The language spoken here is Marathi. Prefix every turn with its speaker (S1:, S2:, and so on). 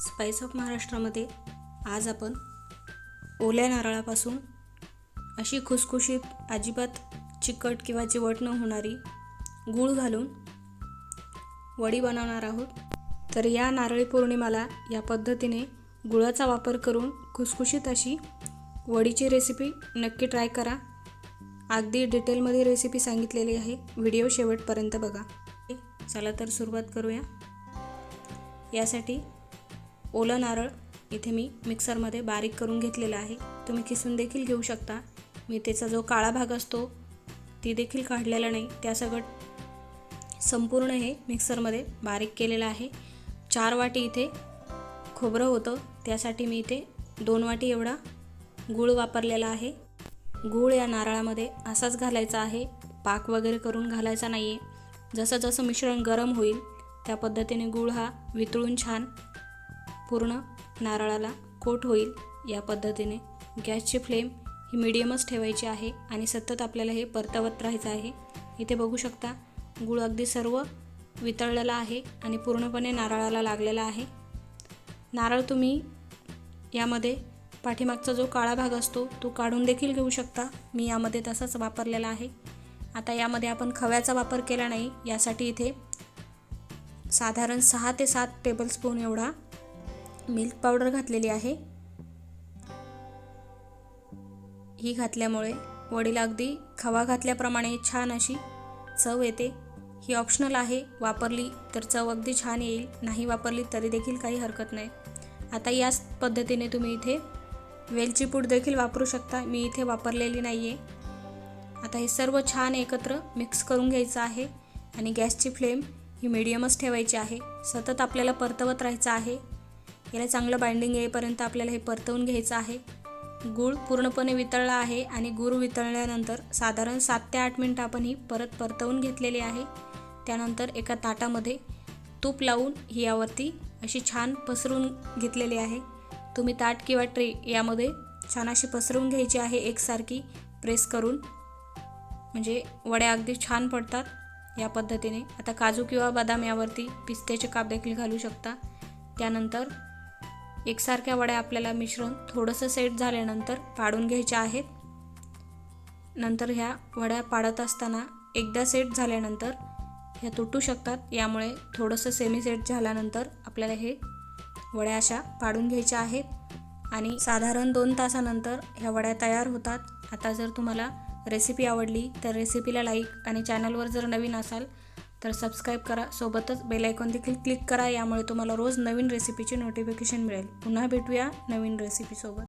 S1: स्पाइस ऑफ महाराष्ट्रामध्ये आज आपण ओल्या नारळापासून अशी खुसखुशीत अजिबात चिकट किंवा चिवट न होणारी गूळ घालून वडी बनवणार आहोत. तर या नारळी पौर्णिमाला या पद्धतीने गुळाचा वापर करून खुसखुशीत अशी वडीची रेसिपी नक्की ट्राय करा. अगदी डिटेलमध्ये रेसिपी सांगितलेली आहे. व्हिडिओ शेवटपर्यंत बघा. चला तर सुरुवात करूया. यासाठी ओलं नारळ इथे मी मिक्सरमध्ये बारीक करून घेतलेला आहे. तुम्ही किसून देखील घेऊ शकता. मी त्याचा जो काळा भाग असतो ती देखील काढलेला नाही. त्या संपूर्ण हे मिक्सरमध्ये बारीक केलेलं आहे. चार वाटी इथे खोबरं होतं. त्यासाठी मी इथे दोन वाटी एवढा गूळ वापरलेला आहे. गूळ या नारळामध्ये असाच घालायचा आहे. पाक वगैरे करून घालायचा नाही आहे जसं जसं मिश्रण गरम होईल त्या पद्धतीने गूळ हा वितळून छान पूर्ण नारळाला कोट होईल या पद्धतीने. गॅसची फ्लेम ही मिडियमच ठेवायची आहे आणि सतत आपल्याला हे परतवत राहायचं आहे. इथे बघू शकता गूळ अगदी सर्व वितळलेला आहे आणि पूर्णपणे नारळाला लागलेला आहे. नारळ तुम्ही यामध्ये पाठीमागचा जो काळा भाग असतो तो काढून देखील घेऊ शकता. मी यामध्ये तसाच वापरलेला आहे. आता यामध्ये आपण खव्याचा वापर केला नाही यासाठी इथे साधारण सहा ते सात टेबलस्पून एवढा मिल्क पावडर घातलेली आहे. ही घातल्यामुळे वडील अगदी खवा घातल्याप्रमाणे छान अशी चव येते. ही ऑप्शनल आहे. वापरली तर चव अगदी छान येईल. नाही वापरली तरी देखील काही हरकत नाही. आता याच पद्धतीने तुम्ही इथे वेलची पूड देखील वापरू शकता. मी इथे वापरलेली नाही आहे आता हे सर्व छान एकत्र मिक्स करून घ्यायचं आहे आणि गॅसची फ्लेम ही मिडियमच ठेवायची आहे. सतत आपल्याला परतवत राहायचं आहे. याला चांगलं बाइंडिंग येईपर्यंत आपल्याला हे परतवून घ्यायचं आहे. गूळ पूर्णपणे वितळला आहे आणि गूळ वितळल्यानंतर साधारण सात ते आठ मिनटं आपण ही परत परतवून घेतलेली आहे. त्यानंतर एका ताटामध्ये तूप लावून ही यावरती अशी छान पसरून घेतलेली आहे. तुम्ही ताट किंवा ट्रे यामध्ये छान अशी पसरवून घ्यायची आहे एकसारखी. प्रेस करून म्हणजे वड्या अगदी छान पडतात या पद्धतीने. आता काजू किंवा बदाम यावरती पिस्त्याचे काप देखील घालू शकता. त्यानंतर एकसारख्या वड्या आपल्याला मिश्रण थोडंसं सेट झाल्यानंतर पाडून घ्यायच्या आहेत. नंतर ह्या वड्या पाडत असताना एकदा सेट झाल्यानंतर ह्या तुटू शकतात. यामुळे थोडंसं सेमी सेट झाल्यानंतर आपल्याला हे वड्या अशा पाडून घ्यायच्या आहेत. आणि साधारण दोन तासानंतर ह्या वड्या तयार होतात. आता जर तुम्हाला रेसिपी आवडली तर रेसिपीला लाईक आणि चॅनलवर जर नवीन असाल तर सबस्क्राईब करा. सोबतच बेलायकॉन देखील क्लिक करा. यामुळे तुम्हाला रोज नवीन रेसिपीची नोटिफिकेशन मिळेल. पुन्हा भेटूया नवीन रेसिपीसोबत